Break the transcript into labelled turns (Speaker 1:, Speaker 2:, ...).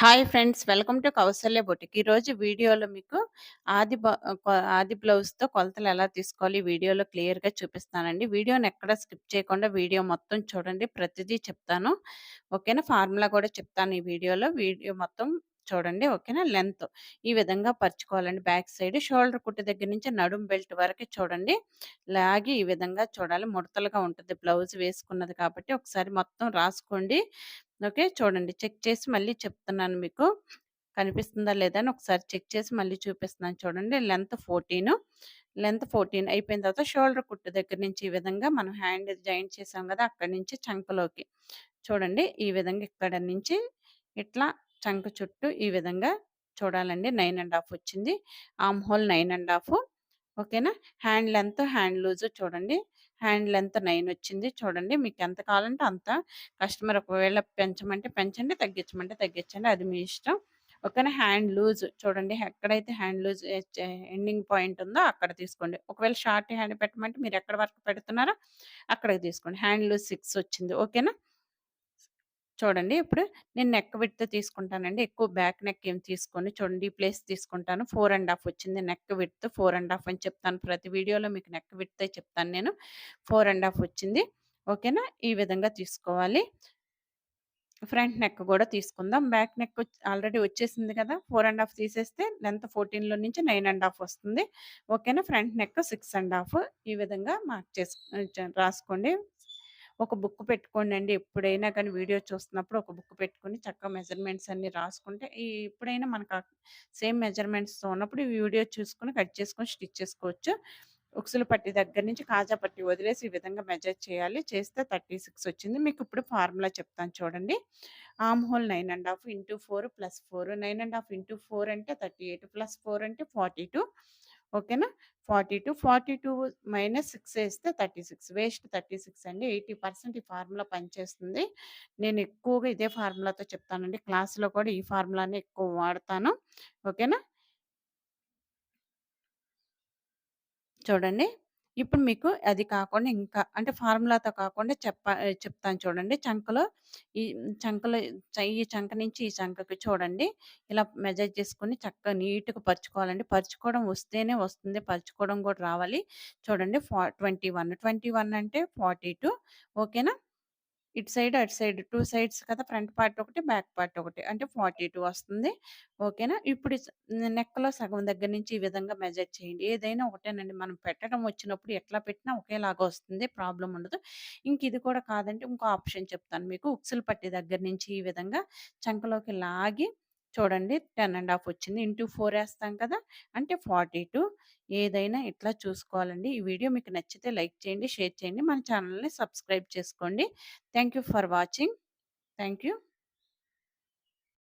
Speaker 1: Hi friends welcome to Kausalya boutique. ఈరోజు వీడియోలో మీకు ఆది ఆది బ్లౌజ్తో కొలతలు ఎలా తీసుకోవాలి వీడియోలో క్లియర్గా చూపిస్తానండి. వీడియోని ఎక్కడ స్కిప్ చేయకుండా వీడియో మొత్తం చూడండి ప్రతిదీ చెప్తాను. ఓకేనా? ఫార్ములా కూడా చెప్తాను ఈ వీడియోలో. వీడియో మొత్తం చూడండి ఓకేనా? లెంత్ ఈ విధంగా పరుచుకోవాలండి. బ్యాక్ సైడ్ షోల్డర్ కుట్టు దగ్గర నుంచి నడుం బెల్ట్ వరకు చూడండి. లాగి ఈ విధంగా చూడాలి. ముడతలుగా ఉంటుంది బ్లౌజ్ వేసుకున్నది కాబట్టి ఒకసారి మొత్తం రాసుకోండి. ఓకే. చూడండి. చెక్ చేసి మళ్ళీ చెప్తున్నాను మీకు. కనిపిస్తుందా లేదా అని ఒకసారి చెక్ చేసి మళ్ళీ చూపిస్తున్నాను చూడండి. Length fourteen. లెంత్ ఫోర్టీన్ అయిపోయిన తర్వాత షోల్డర్ కుట్టు దగ్గర నుంచి ఈ విధంగా మనం హ్యాండ్ జాయింట్ చేసాం కదా! అక్కడి నుంచి చంకలోకి. చూడండి. ఈ విధంగా ఇక్కడ నుంచి ఇట్లా చంక చుట్టూ ఈ విధంగా చూడాలండి. నైన్ అండ్ హాఫ్ వచ్చింది. Armhole nine and half. ఓకేనా? హ్యాండ్ లెంత్ హ్యాండ్ లూజ్ చూడండి. హ్యాండ్ లెంత్ నైన్ వచ్చింది. చూడండి మీకు ఎంత కావాలంటే అంత. కస్టమర్ ఒకవేళ పెంచమంటే పెంచండి తగ్గించమంటే తగ్గించండి. అది మీ ఇష్టం. ఓకేనా హ్యాండ్ లూజ్ చూడండి ఎక్కడైతే హ్యాండ్ లూజ్ ఎండింగ్ పాయింట్ ఉందో అక్కడ తీసుకోండి. ఒకవేళ షార్ట్ హ్యాండ్ పెట్టమంటే మీరు ఎక్కడ వరకు పెడుతున్నారో అక్కడికి తీసుకోండి. హ్యాండ్ లూజ్ సిక్స్ వచ్చింది. ఓకేనా? చూడండి. ఇప్పుడు నేను నెక్ విడ్త్ తీసుకుంటానండి. ఎక్కువ బ్యాక్ నెక్ ఏం తీసుకొని. చూడండి. ఈ ప్లేస్ తీసుకుంటాను. ఫోర్ అండ్ హాఫ్ వచ్చింది. Neck width four and half అని చెప్తాను. ప్రతి వీడియోలో మీకు నెక్ విడ్త్ చెప్తాను నేను. ఫోర్ అండ్ హాఫ్ వచ్చింది. ఓకేనా? ఈ విధంగా తీసుకోవాలి. ఫ్రంట్ నెక్ కూడా తీసుకుందాం. బ్యాక్ నెక్ ఆల్రెడీ వచ్చేసింది కదా! ఫోర్ అండ్ హాఫ్ తీసేస్తే లెంత్ ఫోర్టీన్లో నుంచి నైన్ అండ్ హాఫ్ వస్తుంది. ఓకేనా? Front neck six and half ఈ విధంగా మార్క్ చేసు రాసుకోండి. ఒక బుక్ పెట్టుకోండి అండి ఎప్పుడైనా కానీ వీడియో చూస్తున్నప్పుడు ఒక బుక్ పెట్టుకొని చక్కగా మెజర్మెంట్స్ అన్ని రాసుకుంటే ఈ ఎప్పుడైనా మనకు సేమ్ మెజర్మెంట్స్తో ఉన్నప్పుడు ఈ వీడియో చూసుకొని కట్ చేసుకొని స్టిచ్ చేసుకోవచ్చు. ఉక్సులు పట్టి దగ్గర నుంచి కాజా పట్టి వదిలేసి ఈ విధంగా మెజర్ చేయాలి. చేస్తే థర్టీ సిక్స్ వచ్చింది. మీకు ఇప్పుడు ఫార్ములా చెప్తాను చూడండి. Armhole nine and half into four plus four. Nine and half into four అంటే థర్టీ ఎయిట్ ప్లస్ ఫోర్ అంటే ఫార్టీ టూ. ఓకేనా? Forty two forty two minus six వేస్తే thirty six. Waist thirty six అండి. Eighty percent ఈ formula పనిచేస్తుంది. నేను ఎక్కువగా ఇదే ఫార్ములాతో చెప్తానండి. క్లాస్లో కూడా ఈ ఫార్ములానే ఎక్కువ వాడతాను. ఓకేనా? చూడండి. ఇప్పుడు మీకు అది కాకుండా ఇంకా అంటే ఫార్ములాతో కాకుండా చెప్ప చెప్తాను చూడండి. చంకలో ఈ చంకలో ఈ చంక నుంచి ఈ చంకకి చూడండి. ఇలా మెజర్ చేసుకొని చక్కగా నీట్గా పరుచుకోవాలండి. పరుచుకోవడం వస్తేనే వస్తుంది. పరుచుకోవడం కూడా రావాలి. చూడండి ఫా ట్వంటీ వన్. ట్వంటీ వన్ అంటే ఫార్టీ టూ. ఓకేనా? ఇటు సైడ్ అటు సైడ్. టూ సైడ్స్ కదా ఫ్రంట్ పార్ట్ ఒకటి బ్యాక్ పార్ట్ ఒకటి. అంటే ఫార్టీ టూ వస్తుంది. ఓకేనా? ఇప్పుడు నెక్లో సగం దగ్గర నుంచి ఈ విధంగా మెజర్ చేయండి. ఏదైనా ఒకటేనండి. మనం పెట్టడం వచ్చినప్పుడు ఎట్లా పెట్టినా ఒకేలాగా వస్తుంది. ప్రాబ్లం ఉండదు. ఇంక ఇది కూడా కాదంటే ఇంకో ఆప్షన్ చెప్తాను మీకు. ఉక్సులు పట్టి దగ్గర నుంచి ఈ విధంగా చంకలోకి లాగి చూడండి టెన్ అండ్ హాఫ్ వచ్చింది. ఇంటూ ఫోర్ వేస్తాం కదా! అంటే ఫార్టీ టూ. ఏదైనా ఇట్లా చూసుకోవాలండి. ఈ వీడియో మీకు నచ్చితే లైక్ చేయండి షేర్ చేయండి. మన ఛానల్ని సబ్స్క్రైబ్ చేసుకోండి. Thank for watching. థ్యాంక్